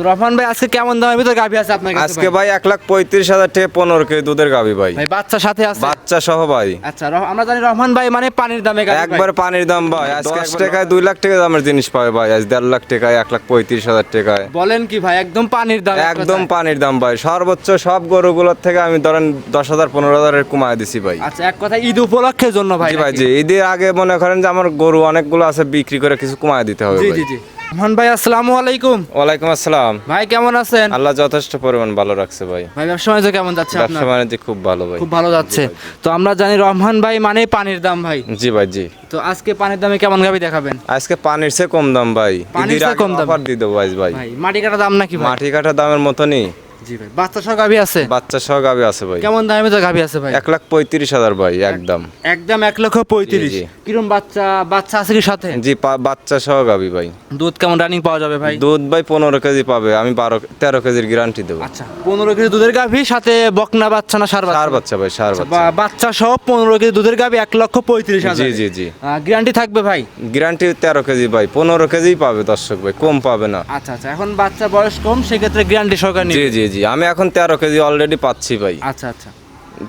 তো রহমান ভাই আজকে কেমন দামের ভিতর গাভী আছে আপনার কাছে আজকে ভাই? এক লাখ পঁয়ত্রিশ হাজার থেকে পনেরো কেজি দুধের গাবি ভাই। ভাই বাচ্চার সাথে আছে? বাচ্চা সহ ভাই। আচ্ছা আমরা জানি রহমান ভাই মানে পানির দামে একবার পানির দাম ভাই আজকে দশ টাকায় দুই লাখ টাকা দামের জিনিস পাবে ভাই আজ দেড় লাখ টাকায় এক লাখ পঁয়ত্রিশ হাজার টাকায়। বলেন কি ভাই একদম পানির দাম একদম পানির দাম ভাই সর্বোচ্চ সব গরুগুলোর থেকে আমি ধরেন দশ হাজার পনেরো হাজারের কমায় দিছি ভাই। আচ্ছা এক কথা ঈদ উপলক্ষের জন্য ভাই ভাই জি ঈদের আগে মনে করেন যে আমার গরু অনেকগুলো আছে বিক্রি করে কিছু কমায় দিতে হবে জি জি জি। রহমান ভাই আসসালামু আলাইকুম। ওয়ালাইকুম আসসালাম। ভাই কেমন আছেন? আল্লাহ যথেষ্ট পরিমাণ ভালো রাখছে ভাই। ভাই ব্যবসা বাণিজ্য কেমন যাচ্ছে ব্যবসা আপনার বাণিজ্য খুব ভালো ভাই। খুব ভালো যাচ্ছে। তো আমরা জানি রহমান ভাই মানে পানির দাম ভাই। জি ভাই জি। তো আজকে পানির দামে কেমন ভাবে দেখাবেন? আজকে পানির চেয়ে কম দাম ভাই। পানির চেয়ে কম দাম। অফার দিয়ে দেবো ভাই ভাই। ভাই মাটি কাটা দাম নাকি ভাই? মাটি কাটা দামের মতনই। জি ভাই বাচ্চা সহ গাভী আছে? বাচ্চা সহ গাবি আছে ভাই। কেমন দামের ভিতর গাভী আছে ভাই? এক লাখ পঁয়ত্রিশ হাজার ভাই একদম। একদম এক লক্ষ পঁয়ত্রিশ। জি, জি। কিরম বাচ্চা বাচ্চা আছে কি সাথে? জি বাচ্চা সহ গাবি ভাই। দুধ কেমন রানিং পাওয়া যাবে ভাই? দুধ ভাই পনেরো কেজি পাবে আমি বারো তেরো কেজির গ্যারান্টি দেবো। আচ্ছা পনেরো কেজি দুধের গাভী সাথে বকনা বাচ্চা না সার সার বাচ্চা বাচ্চা ভাই সার বাচ্চা। বা- বাচ্চা সহ পনেরো কেজি দুধের গাভী এক লক্ষ পঁয়ত্রিশ জি হাজার জি। জি গ্যারান্টি থাকবে ভাই? গ্যারান্টি তেরো কেজি ভাই পনেরো কেজিই পাবে দর্শক ভাই কম পাবে না। আচ্ছা আচ্ছা এখন বাচ্চা বয়স কম সেক্ষেত্রে গ্যারান্টি সহকার জি জি জি আমি এখন তেরো কেজি অলরেডি পাচ্ছি ভাই। আচ্ছা আচ্ছা।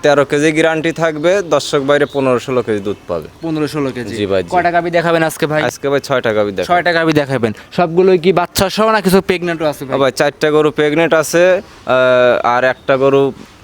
তেরো কেজি গ্যারান্টি থাকবে দর্শক বাইরে পনেরো ষোলো কেজি দুধ পাবে। পনেরো ষোলো কেজি। জি ভাই, কয়টা গাভী দেখাবেন আজকে ভাই? আজকে ভাই ছয় টাকা দেখ ছয়টা গাভী দেখাবেন। সবগুলোই কি বাচ্চা সহ না কিছু প্রেগনেন্টও আছে ভাই? ভাই চারটা গরু প্রেগনেন্ট আছে আর একটা গরু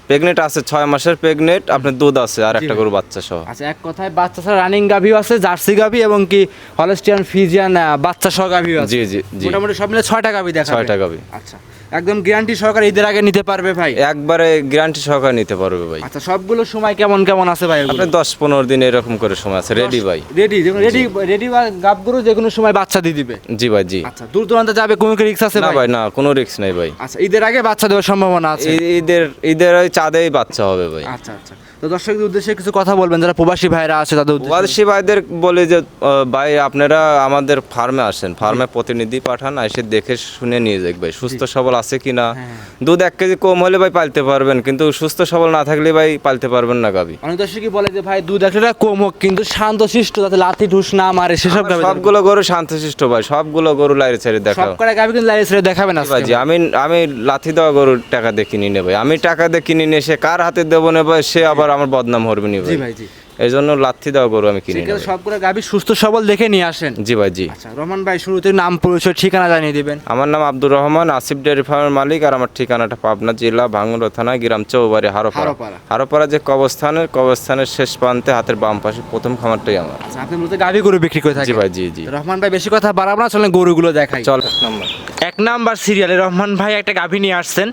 প্রেগনেন্ট আছে ছয় মাসের প্রেগনেন্ট আপনার দুধ আছে আর একটা গরু বাচ্চা সহ। আচ্ছা এক কথায় বাচ্চা ছাড়া রানিং গাভিও আছে জার্সি গাভি এবং কি হলস্টিয়ান ফিজিয়ান বাচ্চা সহ গাভিও আছে। জি জি। জি মোটামুটি সব মিলে ছয়টা গাভি দেখা ছয়টা গাভী। আচ্ছা। একদম গ্যারান্টি সহকারে ঈদের আগে নিতে পারবে ভাই? একবারে গ্যারান্টি সহকারে নিতে পারবে ভাই। আচ্ছা সবগুলো সময় কেমন কেমন আছে ভাই আপনি দশ পনেরো দিন এরকম করে সময় আছে রেডি ভাই। রেডি রেডি রেডি বা গাভগুলো যে কোনো সময় বাচ্চা দিয়ে দিবে। জি ভাই জি। আচ্ছা দূর দূরান্তে যাবে কোনো কি রিক্স আছে না ভাই? ভাই না কোনো রিস্ক নেই ভাই। আচ্ছা ঈদের আগে বাচ্চা দেওয়ার সম্ভাবনা আছে? ঈ- ঈদের ঈদের ওই চাঁদেই বাচ্চা হবে ভাই। আচ্ছা আচ্ছা। তো দর্শকদের উদ্দেশ্যে কিছু কথা বলবেন যারা প্রবাসী ভাইরা আছে তাদের উদ্দেশ্যে। ওয়ালসি ভাইদের বলে যে আহ, ভাই আপনারা আমাদের ফার্মে আসেন ফার্মে প্রতিনিধি পাঠান এসে দেখে শুনে নিয়ে যাক ভাই সুস্থ সবল আছে কিনা? হ্যাঁ। দুধ এক কেজি কম হলে ভাই পালতে পারবেন কিন্তু সুস্থ সবল না থাকলে ভাই পালতে পারবেন না গাবি। অনেক দর্শকই বলে যে ভাই দুধ একটা কম হোক কিন্তু শান্ত শিষ্ট যাতে লাথি ঢুস না মারে সেসব সবগুলো গরু শান্তশিষ্ট ভাই সবগুলো গরু লাইরে ছেড়ে সব দেখাও। করে গাভি কিন্তু লাইসে দেখাবেন না ভাই আমি আমি লাথি দেওয়া গরুর টাকা দিয়ে কিনি নে ভাই। আমি টাকা দিয়ে কিনি নিয়ে সে কার হাতে দেবো না ভাই সে আবার আমার বদনাম হরবে নি ভাই। জি ভাই জি। এই জন্য লাথি দেওয়া গরু আমি কিনি না সেক্ষেত্রে সব করে গাভি সুস্থ সবল দেখে নিয়ে আসেন। জি ভাই জি। আচ্ছা রহমান ভাই শুরুতে নাম পরিচয় ঠিকানা জানিয়ে দিবেন। আমার নাম আব্দুর রহমান আসিফ ডেয়ারি ফার্মের মালিক আর আমার ঠিকানাটা পাবনা জেলা ভাঙ্গুরা থানা গ্রাম চৌবাড়ি হারোপাড়া। হারোপাড়া। যে কবস্থানের কবস্থানের শেষ প্রান্তে হাতের বাম পাশে প্রথম খামারটাই আমার। আচ্ছা আপনি মূলত গাভি গরু বিক্রি করে জি ভাই জি জি। রহমান ভাই বেশি কথা বাড়াবো না চলেন গরুগুলো দেখাই। চল এক নম্বর। এক নাম্বার সিরিয়ালে রহমান ভাই একটা গাভি নিয়ে আসছেন।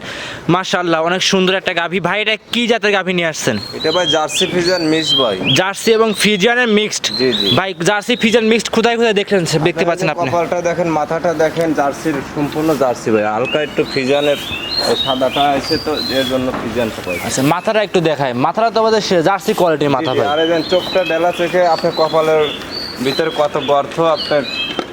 মাশাআল্লাহ অনেক সুন্দর একটা গাভি। ভাই এটা কি জাতের গাভি নিয়ে আসছেন? এটা ভাই জার্সি ফিজান মিস ভাই। জার্সি এবং ফিজিয়ানের মিক্সড। ভাই জার্সি ফিজিয়ান মিক্সড কোথায় কোথায় দেখলেন দেখতে পাচ্ছেন আপনি? কপালটা দেখেন মাথাটা দেখেন জার্সির সম্পূর্ণ জার্সি ভাই। হালকা একটু ফিজিয়ানের সাদাটা আছে তো এর জন্য ফিজিয়ান পাই আচ্ছা মাথাটা একটু দেখায়। মাথাটা তো আমাদের জার্সি কোয়ালিটির মাথা ভাই। আরে দেন চোখটা ডেলা থেকে আপনার কপালের ভিতরে কত গর্থ আপনার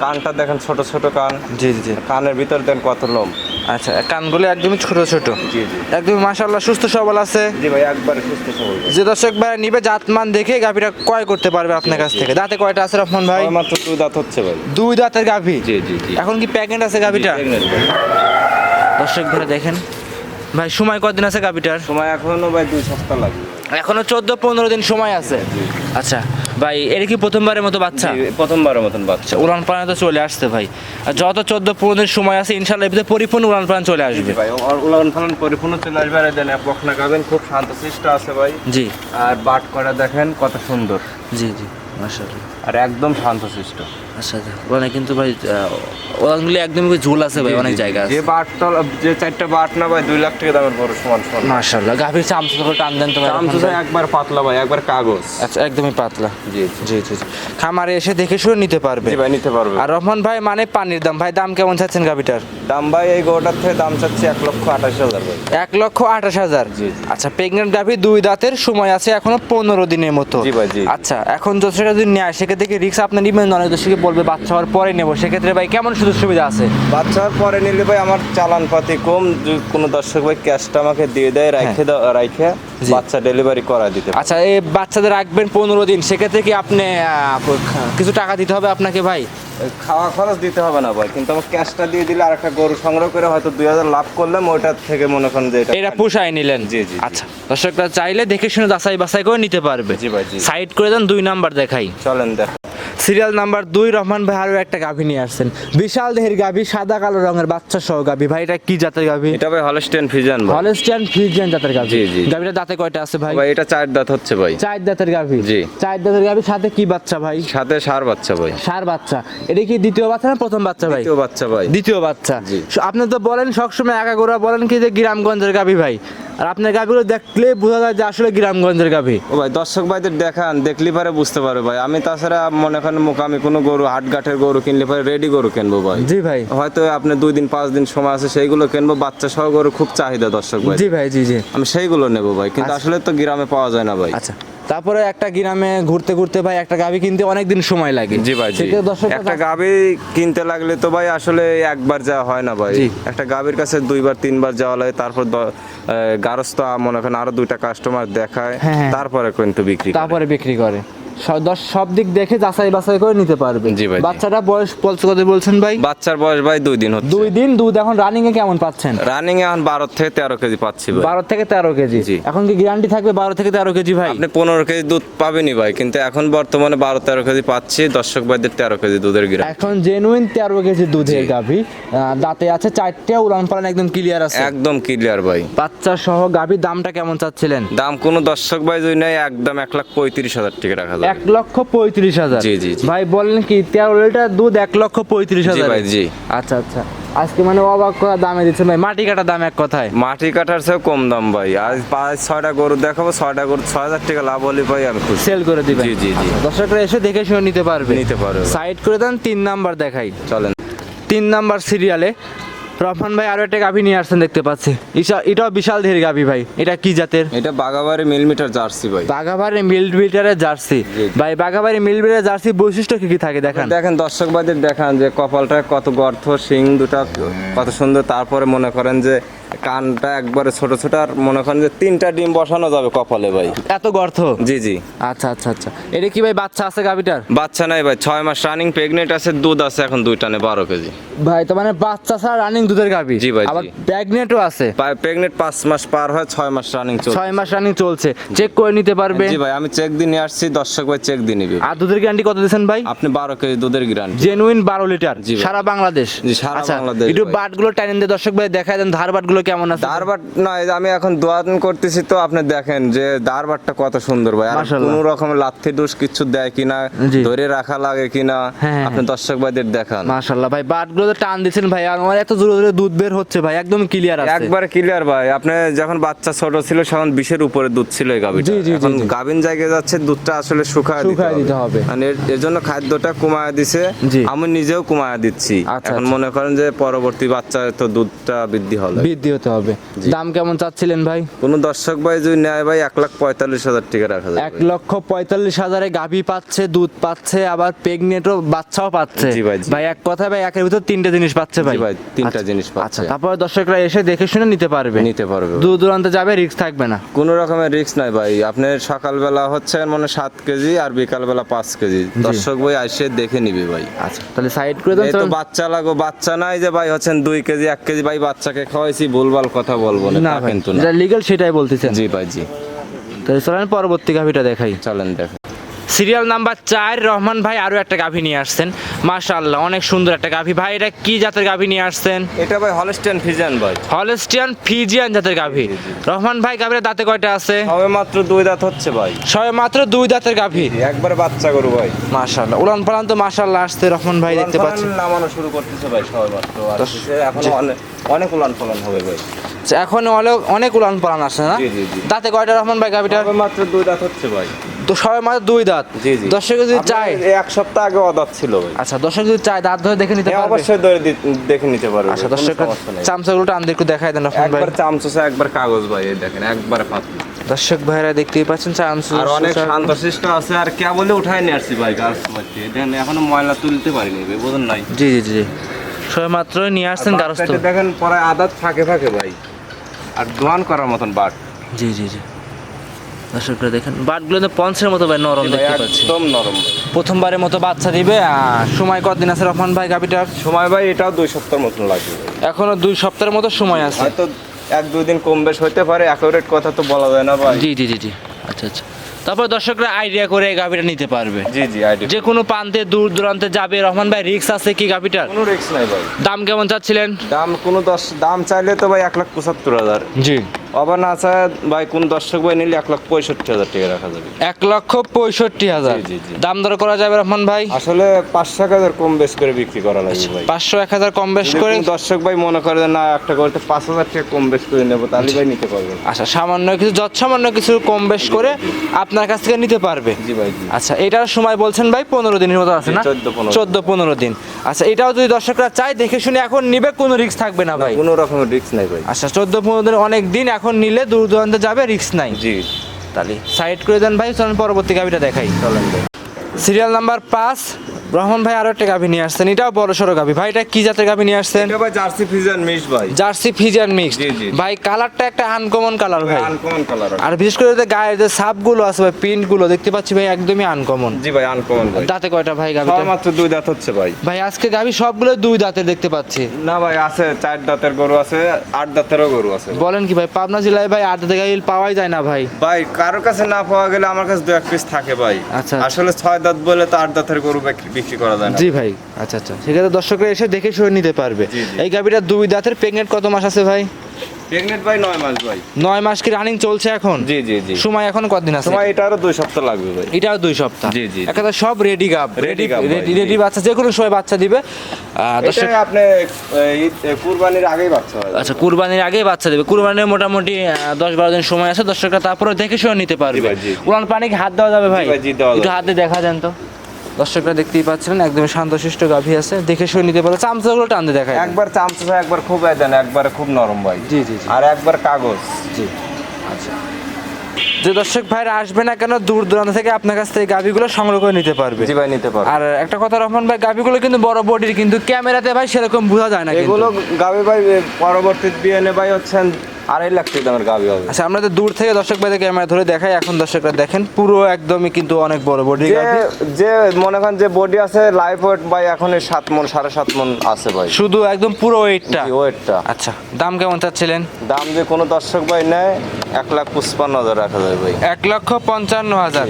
কানটা দেখেন ছোট ছোট কান। জি জি কানের ভিতর দেন কত লোম। আচ্ছা কানগুলো একদমই ছোট ছোট। জি জি। একদমই মাশাআল্লাহ সুস্থ সবল আছে। জি ভাই একবারে সুস্থ সবল। যে দর্শক ভাই নিবে জাতমান দেখে গাভিটা ক্রয় করতে পারবে আপনার কাছ থেকে। দাঁতে কয়টা আছে রহমান ভাই? আমার মাত্র দুই দাঁত হচ্ছে ভাই। দুই দাঁতের গাভি? জি জি জি। এখন কি প্যাকেট আছে গাভিটা। দর্শক ভাই দেখেন। ভাই সময় কতদিন আছে গাভিটার? সময় এখনও ভাই দুই সপ্তাহ লাগবে। এখনও চোদ্দ পনেরো দিন সময় আছে। আচ্ছা ভাই এটা কি প্রথমবারের মতো বাচ্চা? প্রথমবারের মতন বাচ্চা। উড়ান প্রাণে তো চলে আসছে ভাই। আর যত চোদ্দ পনেরো সময় আছে ইনশাল্লাহ এতে পরিপূর্ণ উড়ান প্রাণ চলে আসবে। ভাই উড়ান প্রাণ পরিপূর্ণ চলে আসবে। আর দেন বকনা গাবেন খুব শান্ত শান্তশিষ্ট আছে ভাই। জি। আর বাট করা দেখেন কত সুন্দর। জি জি। মাশাআল্লাহ। আর একদম শান্তশিষ্ট। আচ্ছা আচ্ছা ওখানে কিন্তু ভাই ওখানগুলি একদম ঝুল আছে ভাই অনেক জায়গা যে আছে। বাট তল যে চারটা বাট না ভাই দুই লাখ টাকা দামের বড় সমান সমান। মাশাআল্লাহ। গাভীর চামচা করে টান দেন তো ভাই ভাই। একবার পাতলা ভাই একবার কাগজ। আচ্ছা একদমই পাতলা। জি জি। জি খামারে এসে দেখে শুনে নিতে পারবে। জি ভাই নিতে পারবে। আর রহমান ভাই মানে পানির দাম ভাই দাম কেমন চাচ্ছেন গাভিটার? দাম ভাই এই গোটার থেকে দাম চাচ্ছে এক লক্ষ আঠাশ হাজার ভাই। এক লক্ষ আঠাশ হাজার। জি। আচ্ছা প্রেগনেন্ট গাভি দুই দাঁতের সময় আছে এখনও পনেরো দিনের মতো। জি ভাই, জি। আচ্ছা এখন দর্শকরা যদি নেয় সেক্ষেত্রে কি রিক্স আপনি নিবেন অনেক দর্শকে বলবে বাচ্চা হওয়ার পরে নেব? সেক্ষেত্রে ভাই কেমন সুযোগ সুবিধা আছে? বাচ্চা হওয়ার পরে নিলে ভাই আমার চালান পাতি কম। কোনো দর্শক ভাই ক্যাশটা আমাকে দিয়ে দেয় রাইখে দাও রাইখে। বাচ্চা ডেলিভারি করা দিতে আচ্ছা এই বাচ্চাদের রাখবেন পনেরো দিন সেক্ষেত্রে কি আপনি কিছু টাকা দিতে হবে আপনাকে ভাই? খাওয়া খরচ দিতে হবে না ভাই কিন্তু আমার ক্যাশটা দিয়ে দিলে আর একটা গরু সংগ্রহ করে হয়তো দুই হাজার লাভ করলাম ওইটার থেকে মনে করেন যে এটা পোষায় নিলেন? জি, জি, জি। আচ্ছা দর্শকরা চাইলে দেখে শুনে যাচাই বাছাই করে নিতে পারবে। জি ভাই, জি। সাইড করে দেন দুই নাম্বার দেখাই। চলেন দেখ। সিরিয়াল নাম্বার দুই রহমান ভাই আরও একটা গাভী নিয়ে আসছেন। বিশাল দেহের গাভী সাদা কালো রঙের বাচ্চা সহ গাভী। ভাই এটা কি জাতের গাভী? এটা ভাই হলস্টেন ফিজান ভাই। হলস্টিয়ান ফ্রিজিয়ান জাতের গাভী। জি, জি। গাভীটা দাঁতে কয়টা আছে ভাই? ভাই এটা চার দাঁত হচ্ছে ভাই। চার দাঁতের গাভী। জি। চার দাঁতের গাভী সাথে কি বাচ্চা ভাই? সাথে সার বাচ্চা ভাই। সার বাচ্চা। এটা কি দ্বিতীয় বাচ্চা না প্রথম বাচ্চা ভাই? দ্বিতীয় বাচ্চা ভাই। দ্বিতীয় বাচ্চা। জি। আপনি তো বলেন সবসময় একা গোড়া বলেন কি যে গ্রামগঞ্জের গাভী ভাই। আর আপনার গাভীগুলো দেখলে বোঝা যায় যে আসলে গ্রামগঞ্জের গাভী। ও ভাই দর্শক ভাইদের দেখান দেখলে পারে বুঝতে পারবে ভাই। আমি তাছাড়া মনে করেন মোকামি কোনো গরু হাটঘাটের গরু কিনলে পরে রেডি গরু কিনবো ভাই। জি ভাই। হয়তো আপনি দুই দিন পাঁচ দিন সময় আছে সেইগুলো কিনবো। বাচ্চা সহ গরু খুব চাহিদা দর্শক ভাই। জি ভাই জি জি। আমি সেইগুলো নেব ভাই কিন্তু আসলে তো গ্রামে পাওয়া যায় না ভাই। আচ্ছা। তারপরে একটা গ্রামে ঘুরতে ঘুরতে ভাই একটা গাভী কিনতে অনেক দিন সময় লাগে। জি ভাই জি। একটা গাভী কিনতে লাগলে তো ভাই আসলে একবার যাওয়া হয় না ভাই। একটা গাভীর কাছে দুইবার তিনবার যাওয়া লাগে তারপর গারস্থ মনে করেন আরও দুইটা কাস্টমার দেখায় হ্যাঁ, হ্যাঁ। তারপরে কিন্তু বিক্রি তারপরে বিক্রি করে। সব দিক দেখে যাচাই বাছাই করে নিতে পারবে। জি ভাই, বাচ্চাটা বয়স কত বলছেন ভাই? বাচ্চার বয়স ভাই দুই দিন হচ্ছে। দুই দিন দুধ এখন রানিং এ কেমন পাচ্ছেন? রানিং এখন বারো থেকে তেরো কেজি পাচ্ছি ভাই। বারো থেকে তেরো কেজি। এখন কি গ্যারান্টি থাকবে বারো থেকে তেরো কেজি ভাই? আপনি পনেরো কেজি দুধ পাবেনই ভাই কিন্তু এখন বর্তমানে বারো তেরো কেজি পাচ্ছি দর্শক ভাইদের তেরো কেজি দুধের গিরা এখন জেনুইন তেরো কেজি দুধের গাভী দাঁতে আছে চারটে উলান পালান একদম ক্লিয়ার আছে। একদম ক্লিয়ার ভাই। বাচ্চা সহ গাভীর দামটা কেমন চাচ্ছিলেন? দাম কোনো দর্শক ভাই যদি নেয় একদম এক লাখ পঁয়ত্রিশ হাজার টাকা রাখা এক লক্ষ পঁয়ত্রিশ হাজার। জি। ভাই বললেন কি তেরো লিটার দুধ এক লক্ষ পঁয়ত্রিশ হাজার। ভাই জি। আচ্ছা আচ্ছা। আজকে মানে অবাক করা দামে দিচ্ছেন ভাই। মাটি কাটা দাম এক কথায়। মাটি কাটার চেয়েও কম দাম ভাই। আজ পাঁচ ছয়টা গরু দেখাবো ছয়টা গরু ছয় হাজার টাকা লাভ হলে ভাই আমি খুশি। সেল করে দিবেন। জি, জি, জি। আচ্ছা, দর্শকরা এসে দেখে শুনে নিতে পারবে। নিতে পারবে। সাইড করে দেন তিন নাম্বার দেখাই। চলেন। তিন নাম্বার সিরিয়ালে রহমান ভাই আরও একটা গাভী নিয়ে আসছেন দেখতে পাচ্ছি। এটাও বিশাল ধীর গাভী ভাই। এটা কি জাতের? এটা বাগাবাড়ি মিলমিটার জার্সি ভাই। বাঘাবাড়ি মিল মিটারের জার্সি। ভাই বাঘাবাড়ি মিল মিটারের জার্সি বৈশিষ্ট্য কি কি থাকে দেখেন? দেখেন দর্শক ভাইদের দেখান যে কপালটা কত গর্থ শিং দুটা কত সুন্দর। তারপরে মনে করেন যে কানটা একবারে ছোট ছোট আর মনে করেন যে তিনটা ডিম বসানো যাবে কপালে ভাই। এত গর্ত? জি জি। আচ্ছা আচ্ছা আচ্ছা। এটা কি ভাই বাচ্চা আছে গাভীটার? বাচ্চা নাই ভাই ছয় মাস রানিং প্রেগনেন্ট আছে দুধ আছে এখন দুই টানে বারো কেজি। ভাই তো মানে বাচ্চা ছাড়া রানিং দুধের গাভী? জি ভাই, আবার প্রেগনেন্টও আছে? প্রেগনেন্ট পাঁচ মাস পার হয় ছয় মাস রানিং চলছে। ছয় মাস রানিং চলছে। চেক করে নিতে পারবে জি ভাই আমি চেক দিয়ে নিয়ে আসছি দর্শক ভাই চেক দিয়ে নিবি। আর দুধের গ্যারান্টি কত দিচ্ছেন ভাই? আপনি বারো কেজি দুধের গ্যারান্টি জেনুইন বারো লিটার জি সারা বাংলাদেশ। জি, সারা আচ্ছা, বাংলাদেশ একটু ভাই। বাটগুলো টাইনেন দিয়ে দর্শক ভাই দেখায় দেন ধার বাটগুলো কেমন আছে? দারবাট আমি এখন দোয়ান করতেছি তো আপনি দেখেন যে দারবাটটা কত সুন্দর ভাই। আর মাশাআল্লাহ। কোনো রকমের লাথি ডুস কিছু দেয় কিনা ধরে রাখা লাগে কিনা হ্যাঁ, আপনি দর্শক ভাইদের দেখান। মাশাল্লাহ ভাই বাটগুলো তো টান দিচ্ছেন ভাই আর আমার এত জোরে জোরে দুধ বের হচ্ছে ভাই একদম ক্লিয়ার আছে। একবার ক্লিয়ার ভাই আপনি যখন বাচ্চা ছোট ছিল তখন বিশের উপরে দুধ ছিল এই গাভিটা। এখন। গাভিন জায়গায় যাচ্ছে দুধটা আসলে শুকায় দিতে হবে। মানে এর- এর জন্য খাদ্যটা কমায় দিছে আমি নিজেও কমায় দিচ্ছি। আচ্ছা, এখন আচ্ছা। মনে করেন যে পরবর্তী বাচ্চা তো দুধটা বৃদ্ধি হবে। বৃদ্ধি হতে হবে। দাম কেমন চাচ্ছিলেন ভাই? কোন দর্শক ভাই যদি নেয় ভাই এক লাখ পঁয়তাল্লিশ হাজার টাকা রাখা যাবে। এক লক্ষ পঁয়তাল্লিশ হাজারে গাভী পাচ্ছে দুধ পাচ্ছে আবার প্রেগনেন্টও বাচ্চাও পাচ্ছে। ভাই, এক কথা ভাই একের ভিতর তিনটে জিনিস পাচ্ছে ভাই। ভাই, তিনটা আচ্ছা, জিনিস পাচ্ছে। আচ্ছা তারপরে দর্শকরা এসে দেখে শুনে নিতে পারবে। নিতে পারবে। দূর দূরান্তে যাবে রিস্ক থাকবে না। কোনো রকমের রিস্ক নাই ভাই। আপনার সকালবেলা হচ্ছে মানে সাত কেজি আর বিকালবেলা পাঁচ কেজি। দর্শক ভাই আসে দেখে নিবে ভাই। আচ্ছা তাহলে সাইড করে দেন তো বাচ্চা লাগো বাচ্চা নাই যে ভাই হচ্ছেন দুই কেজি এক কেজি। ভাই বাচ্চাকে খাওয়াইছি ভুলভাল কথা বলব না কিন্তু না। লিগ্যাল লিগেল সেটাই বলতেছেন। জি ভাই জি। তাহলে চলেন পরবর্তী গাভীটা দেখাই। চলেন দেখেন সিরিয়াল নাম্বার চার রহমান ভাই আরও একটা গাভী নিয়ে আসছেন। মাশাআল্লাহ অনেক সুন্দর একটা গাভী। ভাই এটা কি জাতের গাভী নিয়ে আসছেন? এটা ভাই হলস্টেন ফিজিয়ান ভাই। হলস্টিয়ান ফিজিয়ান জাতের গাভী। রহমান ভাই গাভীর দাঁতে কয়টা আছে? সবে মাত্র দুই দাঁত হচ্ছে ভাই। সবে মাত্র দুই দাঁতের গাভী। একবার বাচ্চা করু ভাই। মাশাআল্লাহ উলান পালান তো মাশাআল্লাহ আসছে রহমান ভাই দেখতে পাচ্ছেন পালান নামানো শুরু করতেছে ভাই সবে মাত্র। এখনও অনেক অনেক উলান ফলান হবে ভাই। এখন অনেক অনেক উলান পালান আসছে না। দাঁতে কয়টা রহমান ভাই গাভীটা? মাত্র দুই দাঁত হচ্ছে ভাই। তো সবে মাত্র দুই দাঁত। দর্শক যদি চায় এক সপ্তাহ আগে অদাত ছিল আচ্ছা দর্শক যদি চায় দাঁত ধরে দেখে নিতে হ্যাঁ, পারবে? অবশ্যই ধরে দেখে নিতে পারবে আচ্ছা দর্শক। চামচাগুলো টান একটু দেখাই দেন একবার চামচোসা একবার কাগজ ভাই দেখেন একবারে পাতলা। দর্শক ভাইরা দেখতেই পাচ্ছেন চামচ আর অনেক শান্তশিষ্ট আছে আর কে বলে উঠাই নিয়ে আসছি ভাই গাছ দেখেন এখনও ময়লা তুলতে পারিনি বুঝুন নাই। জি জি জি সবে মাত্র নিয়ে আসছেন গারস্থ। দেখেন পরে আদাত ফাঁকে ফাঁকে ভাই। আর দোয়ান করার মতন বাট জি জি জি। দর্শকরা দেখেন বাটগুলো তো পঞ্চের মতো ভাই নরম দেখতে পাচ্ছি। একদম নরম প্রথমবারের মতো বাচ্চা দিবে সময় কতদিন আছে রহমান ভাই গাভিটার? সময় ভাই এটাও দুই সপ্তাহ মতন লাগবে। এখনও দুই সপ্তাহের মতো সময় আছে। হয়তো এক দুই দিন কম বেশ হইতে পারে অ্যাকুরেট কথা তো বলা যায় না ভাই। জি জি জি জি। আচ্ছা আচ্ছা। তারপর দর্শকরা আইডিয়া করে এই গাভিটা নিতে পারবে। জি জি আইডি যে কোনো প্রান্তে দূর দূরান্তে যাবে রহমান ভাই রিক্স আছে কি গাভিটার? কোনো রিস্ক নাই ভাই। দাম কেমন চাচ্ছিলেন? দাম কোনো দশ দাম চাইলে তো ভাই এক লাখ পঁচাত্তর হাজার। জি। আবার না চায় ভাই কোন দর্শক ভাই নিলে এক লাখ পঁয়ষট্টি হাজার টাকা রাখা যাবে। এক লক্ষ পঁয়ষট্টি হাজার। দাম দর করা যাবে রহমান ভাই? আসলে পাঁচশো এক হাজার কম বেশ করে বিক্রি করা লাগবে ভাই। পাঁচশো এক হাজার কম বেশ করে দর্শক ভাই মনে করে যে না একটা করতে পাঁচ হাজার টাকা কম বেশ করে নেব তাহলে ভাই নিতে পারবেন আচ্ছা সামান্য কিছু যৎসামান্য কিছু কম বেশ করে আপনার কাছ থেকে নিতে পারবে। জি ভাই আচ্ছা এটার সময় বলছেন ভাই পনেরো দিনের মতো আছে না? 14 15 চোদ্দ পনেরো দিন। আচ্ছা এটাও যদি দর্শকরা চায় দেখে শুনে এখন নিবে কোনো রিস্ক থাকবে না ভাই? কোনো রকমের রিস্ক নাই ভাই। আচ্ছা চোদ্দ পনেরো দিন অনেক দিন এখন নিলে দূর দূরান্তে যাবে রিস্ক নাই। জি। তাহলে সাইড করে দেন ভাই চলেন পরবর্তী গাড়িটা দেখাই। চলেন ভাই। সিরিয়াল নাম্বার পাঁচ রহমান ভাই আরও একটা গাভি নিয়ে আসছেন। এটাও বড় সড়ো গাভি। ভাই এটা কি জাতের গাভি নিয়ে আসছেন? এটা ভাই জার্সি ফিজান মিস ভাই। Jersey Friesian mix. ভাই কালারটা একটা আনকমন কালার ভাই। আনকমন কালার আর বিশেষ করে যে গায়ের যে সাপগুলো আছে ভাই প্রিন্টগুলো দেখতে পাচ্ছি ভাই একদমই আনকমন জি ভাই আনকমন ভাই। দাঁতে কয়টা ভাই গাভি মাত্র দুই দাঁত হচ্ছে ভাই। ভাই আজকে গাভী সবগুলো দুই দাঁতের দেখতে পাচ্ছি। না ভাই আছে চার দাঁতের গরু আছে আট দাঁতেরও গরু আছে। বলেন কি ভাই পাবনা জেলায় ভাই আট দাঁতের গাভি পাওয়াই যায় না ভাই? ভাই কারোর কাছে না পাওয়া গেলে আমার কাছে দু এক পিস থাকে ভাই। আচ্ছা। আসলে ছয় দাঁত বলে তো আট দাঁতের গরু বিক্রি- বিক্রি করা যায় না। জি ভাই আচ্ছা আচ্ছা। সেক্ষেত্রে দর্শকরা এসে দেখে শুনে নিতে পারবে। এই গাভিটা দুই দাঁতের প্রেগনেন্ট কত মাস আছে ভাই? প্রেগনেন্ট ভাই নয় মাস ভাই। নয় মাস কি রানিং চলছে এখন? জি জি জি। সময় এখন কতদিন আছে? সময় এটা আরও দুই সপ্তাহ লাগবে ভাই। এটাও দুই সপ্তাহ। জি, জি, জি। সব রেডি গাব রেডি রেডি রেডি বাচ্চা যে কোনো সময় বাচ্চা দিবে। দর্শক আপনি কুরবানির আগেই বাচ্চা হয়। আচ্ছা কুরবানির আগেই বাচ্চা দেবে। কুরবানির মোটামুটি আহ, দশ বারো দিন সময় আছে। দর্শকরা তারপরে দেখে শুনে নিতে পারবে। উড়ান পানি হাত দেওয়া যাবে ভাই। জি ভাই, দেওয়া একটু হাতে দেখা যান তো। দর্শকরা দেখতেই পাচ্ছিলেন একদম শান্তশিষ্ট গাভী আছে। দেখে শুনে নিতে পারবে চামচাগুলো টানতে দেখায় একবার চামচা একবার খুব দেন একবার খুব নরম ভাই। জি জি জি। আর একবার কাগজ। জি আচ্ছা। যে দর্শক ভাইরা আসবে না কেন দূর দূরান্ত থেকে আপনার কাছ থেকে গাভীগুলো সংগ্রহ করে নিতে পারবে। জি ভাই নিতে পারো আর একটা কথা রহমান ভাই গাভীগুলো কিন্তু বড় বডির কিন্তু ক্যামেরাতে ভাই সেরকম বোঝা যায় না কিন্তু। এগুলো গাবি ভাই পরবর্তী বিএনএ ভাই হচ্ছেন আড়াই লাখ টাকা দামের গাবি হবে। আচ্ছা আমরা তো দূর থেকে দর্শক ভাইদের ক্যামেরা ধরে দেখাই এখন দর্শকরা দেখেন পুরো একদমই কিন্তু অনেক বড় বডি যে মনে করেন যে বডি আছে লাইফ ওয়েট ভাই এখন সাত মন সাড়ে সাত মন আছে ভাই। শুধু একদম পুরো ওয়েটটা ওয়েটটা আচ্ছা দাম কেমন চাচ্ছিলেন? দাম যে কোনো দর্শক ভাই নেয় এক লাখ পঁচপান্ন হাজার রাখা যায় ভাই। এক লক্ষ পঞ্চান্ন হাজার।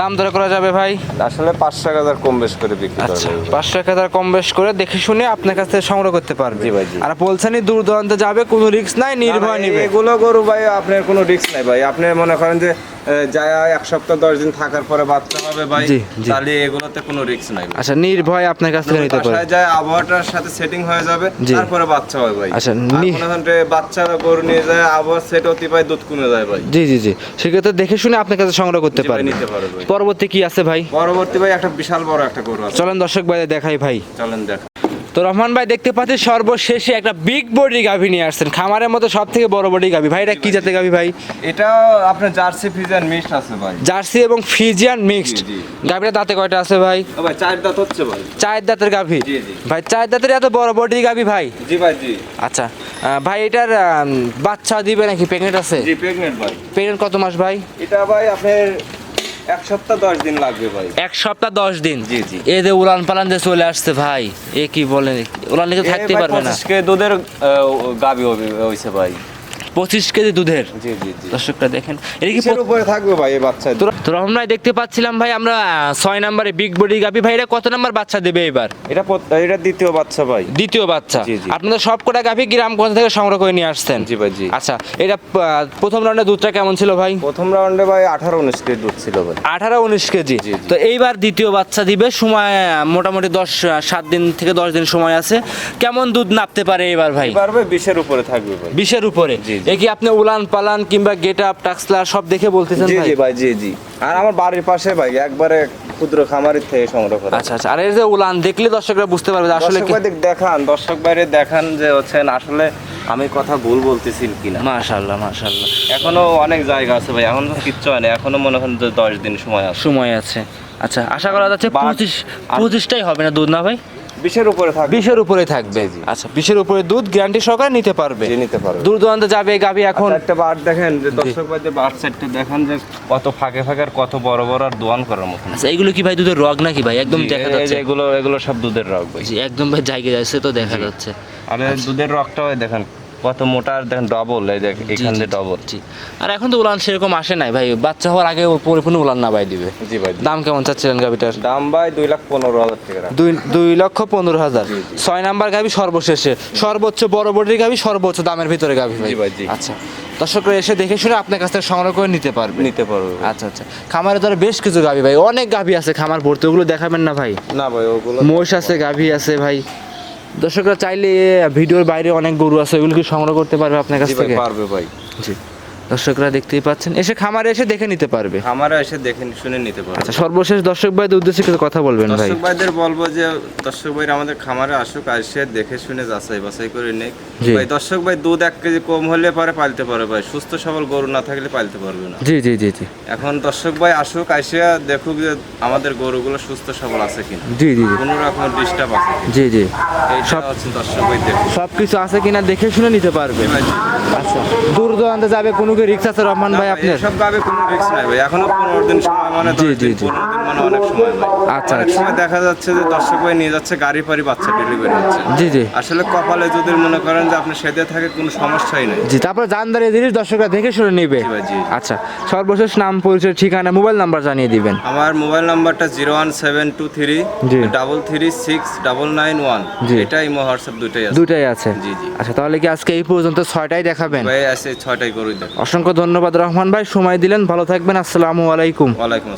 দাম দর করা যাবে ভাই? আসলে পাঁচশো এক হাজার কম বেশ করে বিক্রি আচ্ছা পাঁচশো এক হাজার কম বেশ করে দেখে শুনে আপনার কাছ থেকে সংগ্রহ করতে পারবে। ভাই, আর বলছেনই দূর দূরান্তে যাবে কোনো রিস্ক নাই নির্ভয় ভাই, এগুলো গরু ভাই আপনার কোনো রিস্ক নাই ভাই। আপনি মনে করেন যে যায় এক সপ্তাহ দশ দিন থাকার পরে বাচ্চা হবে ভাই। তাহলে এগুলোতে কোনো রিস্ক নাই আচ্ছা নির্ভয় আপনার কাছ থেকে নিতে বাসায় যায় আবহাওয়াটার সাথে সেটিং হয়ে যাবে তারপরে বাচ্চা হয় ভাই। আচ্ছা, বাচ্চা গরু নিয়ে যায় আবহাওয়া সেট হতে পায় দুধ কমে যায় ভাই। জি জি জি। সেক্ষেত্রে দেখে শুনে আপনার কাছে সংগ্রহ করতে পারে নিতে পারবে পরবর্তী কি আছে ভাই? পরবর্তী ভাই একটা বিশাল বড় একটা গরু আছে। চলেন দর্শক ভাই দেখাই ভাই। চলেন দেখ। তো রহমান ভাই দেখতে পাচ্ছি সর্বশেষে একটা বিগ বডি গাভী নিয়ে আসছেন। খামারের মতো সব থেকে বড় বডি গাভী। ভাই এটা কি জাতের গাভী ভাই? এটাও আপনার জার্সি ফিজান মিক্সড আছে ভাই। জার্সি এবং ফিজিয়ান মিক্সড। গাভীটা দাঁতে কয়টা আছে ভাই? ভাই চার দাঁত হচ্ছে ভাই। চার দাঁতের গাভী? জি, জি। ভাই চার দাঁতের এত বড় বডি গাভী ভাই? জি ভাই জি। আচ্ছা ভাই এটার বাচ্চা দিবে নাকি? প্রেগনেন্ট আছে? জি প্রেগনেন্ট ভাই। প্রেগনেন্ট কত মাস ভাই? এটা ভাই আপনার এক সপ্তাহ দশ দিন লাগবে ভাই। এক সপ্তাহ দশ দিন? জি, জি। এ যে উড়ান পালান যে চলে আসছে ভাই এ কি বলেন? উড়ান লিখে থাকতে পারবে না। 25 কেজি দুধের গাবি হয়েছে ভাই। পঁচিশ কেজি দুধের। জি জি জি। দর্শকটা দেখেন এটা কি উপরে থাকবে ভাই এই বাচ্চা? তো রহমান ভাই দেখতে পাচ্ছিলাম ভাই আমরা ছয় নম্বরে বিগ বডি গাবি ভাই এটা কত নাম্বার বাচ্চা দেবে এবার? এটা এটা দ্বিতীয় বাচ্চা ভাই। দ্বিতীয় বাচ্চা। আপনাদের সব কটা গাভি গ্রামগঞ্জ থেকে সংগ্রহ করে নিয়ে আসছেন? জি ভাই জি। আচ্ছা এটা প্রথম রাউন্ডে দুধটা কেমন ছিল ভাই? প্রথম রাউন্ডে ভাই আঠারো উনিশ কেজি দুধ ছিল ভাই। আঠারো উনিশ কেজি। তো এইবার দ্বিতীয় বাচ্চা দিবে সময় মোটামুটি দশ সাত দিন থেকে দশ দিন সময় আছে। কেমন দুধ নাপতে পারে এবার ভাই? এবার ভাই বিশের উপরে থাকবে ভাই। বিশের উপরে। এ কি আপনি উলান পালান কিংবা গেট আপ টাক্সলা সব দেখে বলতেছেন জি ভাই? জি ভাই জি জি। আর আমার বাড়ির পাশে ভাই একবারে ক্ষুদ্র খামারের থেকে সংগ্রহ করা। আচ্ছা আচ্ছা। আর এই যে উলান দেখলে দর্শকরা বুঝতে পারবে আসলে দর্শক ভাই দেখান দর্শক বাইরে দেখান যে হচ্ছেন আসলে আমি কথা ভুল বলতেছি কিনা। মাশাআল্লাহ মাশাল্লাহ এখনও অনেক জায়গা আছে ভাই এখন কিচ্ছু হয় না। এখনও মনে করেন যে দশ দিন সময় আছে। সময় আছে। আচ্ছা আশা করা যাচ্ছে পঁচিশ পঁচিশটাই হবে না দুধ না ভাই? বিশের উপরে থাকবে। বিশের উপরে থাকবে। আচ্ছা বিশের উপরে দুধ গ্যারান্টি সহকারে নিতে পারবে? নিতে পারবে। দূর দূরান্ত যাবে গাবি এখন। আচ্ছা, একটা বার দেখেন যে দর্শক ভাই যে বার সেটটা দেখেন যে কত ফাঁকে ফাঁকে আর কত বড় বড় আর দোয়ান করার মতন। আচ্ছা এগুলো কি ভাই দুধের রগ নাকি ভাই? একদম দেখা যাচ্ছে। এগুলো এগুলো সব দুধের রগ ভাই। একদম ভাই জায়গা যাচ্ছে তো দেখা যাচ্ছে। আর দুধের রগটাও দেখেন কত মোটা আর দেখেন ডবল এই দেখ এখান দিয়ে ডবল জি। আর এখন তো উলান সেরকম আসে নাই ভাই বাচ্চা হওয়ার আগে পরিপূর্ণ উলান না ভাই দিবে। জি ভাই। দাম কেমন চাচ্ছিলেন গাভিটার? দাম ভাই দুই লাখ পনেরো হাজার টাকা। দুই দুই লক্ষ পনেরো হাজার। ছয় নাম্বার গাভি সর্বশেষে। সর্বোচ্চ বড় বডির গাভি সর্বোচ্চ দামের ভিতরে গাভি ভাই। জি ভাই, জি। আচ্ছা। দর্শকরা এসে দেখে শুনে আপনার কাছ থেকে সংগ্রহ করে নিতে পারবে। নিতে পারবে। আচ্ছা আচ্ছা। খামারে ধরে বেশ কিছু গাভি ভাই অনেক গাভি আছে খামার ভর্তি ওগুলো দেখাবেন না ভাই? না ভাই ওগুলো মোষ আছে গাভি আছে ভাই। দর্শকরা চাইলে ভিডিওর বাইরে অনেক গরু আছে ওগুলো কি সংগ্রহ করতে পারবে আপনার কাছ থেকে? পারবে ভাই। জি। দর্শকরা দেখতেই পাচ্ছেন। এসে খামারে এসে দেখে নিতে পারবে। খামারে এসে দেখে শুনে নিতে পারবে। আচ্ছা সর্বশেষ দর্শক ভাইদের উদ্দেশ্যে কিছু কথা বলবেন ভাই। দর্শক ভাইদের বলব যে দর্শক ভাইরা আমাদের খামারে আসুক আসে দেখে শুনে যাচাই বাছাই করে নেক। ভাই দর্শক ভাই দুধ এক কেজি কম হলে পরে পালতে পারবে ভাই। সুস্থ সবল গরু না থাকলে পালতে পারবে না। জি জি জি জি। এখন দর্শক ভাই আসুক আসে দেখুক যে আমাদের গরুগুলো সুস্থ সবল আছে কিনা। জি জি কোনো রকম ডিস্টার্ব আছে জি জি। সব- দর্শক ভাই দেখুক। সব কিছু আছে কিনা দেখে শুনে নিতে পারবে। আচ্ছা দূর দূরান্তে যাবে কোনো কি রিক্স আছে রহমান ভাই আপনার? সব গাবে কোনো রিক্স নাই ভাই। এখনও পনেরো দিন সময় মানে জি, দশ জি, দিন জি। পনেরো দিন মানে অনেক সময় ভাই। আচ্ছা, অনেক আচ্ছা। সময় দেখা যাচ্ছে যে দর্শক ভাই নিয়ে যাচ্ছে গাড়ি পাড়ি বাচ্চা ডেলিভারি হচ্ছে। জি জি। আসলে কপালে যদি মনে করেন যে আপনি সেদে থাকে কোনো সমস্যাই নেই। জি তারপরে জানদারি জিনিস দর্শকরা দেখে শুনে নিবে। আচ্ছা সর্বশেষ নাম পরিচয় ঠিকানা মোবাইল নাম্বার জানিয়ে দিবেন। আমার মোবাইল নাম্বারটা zero one seven two three. Double three six double nine one. জি। এটা ইমো হোয়াটসঅ্যাপ দুটাই আছে। দুটাই আছে। জি, জি। আচ্ছা তাহলে কি আজকে এই পর্যন্ত ছয়টাই দেখাবেন? ভাই আছে ছয়টাই গরুই দেখো অসংখ্য ধন্যবাদ রহমান ভাই সময় দিলেন ভালো থাকবেন আসসালামু আলাইকুম। ওয়ালাইকুম আসসালাম।